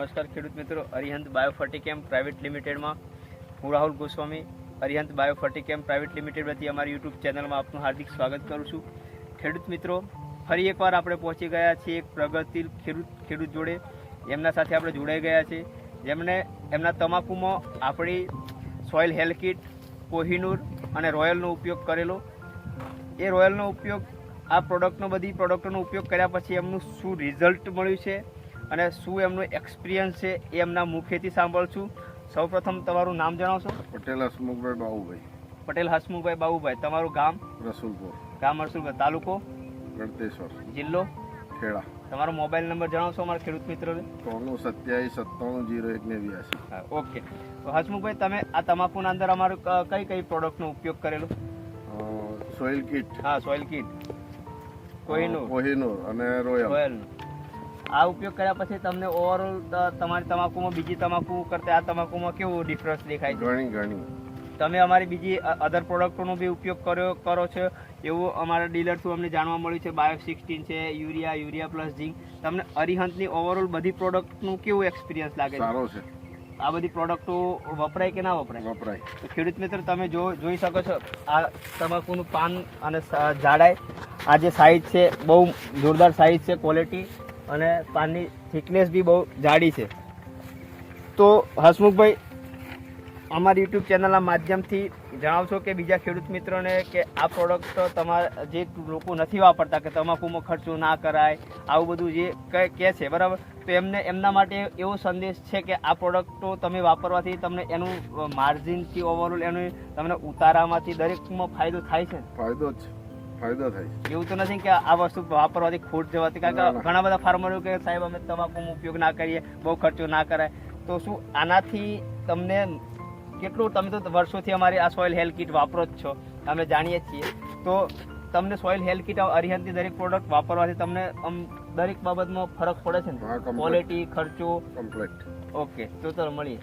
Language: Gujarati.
નમસ્કાર ખેડૂત મિત્રો. અરિહંત બાયોફર્ટિકેમ પ્રાઇવેટ લિમિટેડમાં હું રાહુલ ગોસ્વામી. અરિહંત બાયોફર્ટિકેમ પ્રાઇવેટ લિમિટેડ વતી અમારી યુટ્યુબ ચેનલમાં આપનું હાર્દિક સ્વાગત કરું છું. ખેડૂત મિત્રો, ફરી એકવાર આપણે પહોંચી ગયા છીએ એક પ્રગતિશીલ ખેડૂત ખેડૂત જોડે. એમના સાથે આપણે જોડાઈ ગયા છે જેમણે એમના તમાકુમાં આપણી સોઇલ હેલ્થ કિટ, કોહિનૂર અને રોયલનો ઉપયોગ કરેલો. એ રોયલનો ઉપયોગ, આ પ્રોડક્ટનો, બધી પ્રોડક્ટોનો ઉપયોગ કર્યા પછી એમનું શું રિઝલ્ટ મળ્યું છે? અને શું એમનો એક્સપિરિયન્સ છે એ એમના મુખેથી સાંભળશું. સૌપ્રથમ તમારું નામ જણાવશો? પટેલ હસમુખભાઈ બાબુભાઈ પટેલ હસમુખભાઈ બાબુભાઈ તમારું ગામ? રસુલપુર. ગામ રસુલપુર. તાલુકો? ગળતેશ્વર જિલ્લો? ખેડા. તમારો મોબાઈલ નંબર જણાવશો અમારા ખેડૂત મિત્રોને? ત્રણું સત્યાવીસ સત્તાણું જીરો એક નેવ્યાસી. ઓકે. તો હસમુખભાઈ તમે આ તમાકુના અંદર અમારું કઈ કઈ પ્રોડક્ટનો ઉપયોગ કરેલો? Soil kit. હા સોઇલ કિટ. કોઈનું કોહિનૂર અને રોયલ. રોયલનું આ ઉપયોગ કર્યા પછી તમને ઓવરઓલ તમારી તમાકુમાં બીજી તમાકુ કરતા આ તમાકુમાં કેવું ડિફરન્સ દેખાય છે? ઘણી ઘણી. તમે અમારી બીજી અધર પ્રોડક્ટોનો બી ઉપયોગ કર્યો કરો છો. એવું અમારા ડીલર થ્રુ અમને જાણવા મળ્યું છે બાયો સિક્સટીન છે યુરિયા યુરિયા પ્લસ ઝીંક તમને અરિહંતની ઓવરઓલ બધી પ્રોડક્ટનું કેવું એક્સપિરિયન્સ લાગે છે? સારો છે. આ બધી પ્રોડક્ટો વપરાય કે ના વપરાય? વપરાય. ખેડૂત મિત્ર તમે જો જોઈ શકો છો આ તમાકુનું પાન અને જાડાઈ આ જે સાઇઝ છે બહુ જોરદાર સાઇઝ છે ક્વોલિટી અને પાનની થિકનેસ બી બહુ જાડી છે. તો હસમુખભાઈ, અમારી યુટ્યુબ ચેનલના માધ્યમથી જણાવશો કે બીજા ખેડૂત મિત્રોને કે આ પ્રોડક્ટ તમારા જે લોકો નથી વાપરતા કે તમાકુમાં ખર્ચો ના કરાય, આવું બધું જે કહે છે, બરાબર? તો એમને, એમના માટે એવો સંદેશ છે કે આ પ્રોડક્ટો તમે વાપરવાથી તમને એનું માર્જિનથી ઓવરઓલ એનું તમને ઉતારામાંથી દરેકમાં ફાયદો થાય છે ફાયદો જ છે. ફાયદો થાય એવું તો નથી કે આ વસ્તુ વાપરવાથી ખોટ જવાથી. કારણ કે ઘણા બધા ફાર્મરો કે સાહેબ અમે તમાકુનો ઉપયોગ ના કરીએ બહુ ખર્ચો ના કરાય. તો શું આનાથી તમને કેટલું તમે તો વર્ષોથી અમારી આ સોઇલ હેલ્થ કિટ વાપરો જ છો. અમે જાણીએ છીએ. તો તમને સોઇલ હેલ્થ કિટ અરિહંતની દરેક પ્રોડક્ટ વાપરવાથી તમને આમ દરેક બાબતમાં ફરક પડે છે ને? ક્વોલિટી ખર્ચો. કમ્પ્લીટ ઓકે તો ચાલો મળીએ.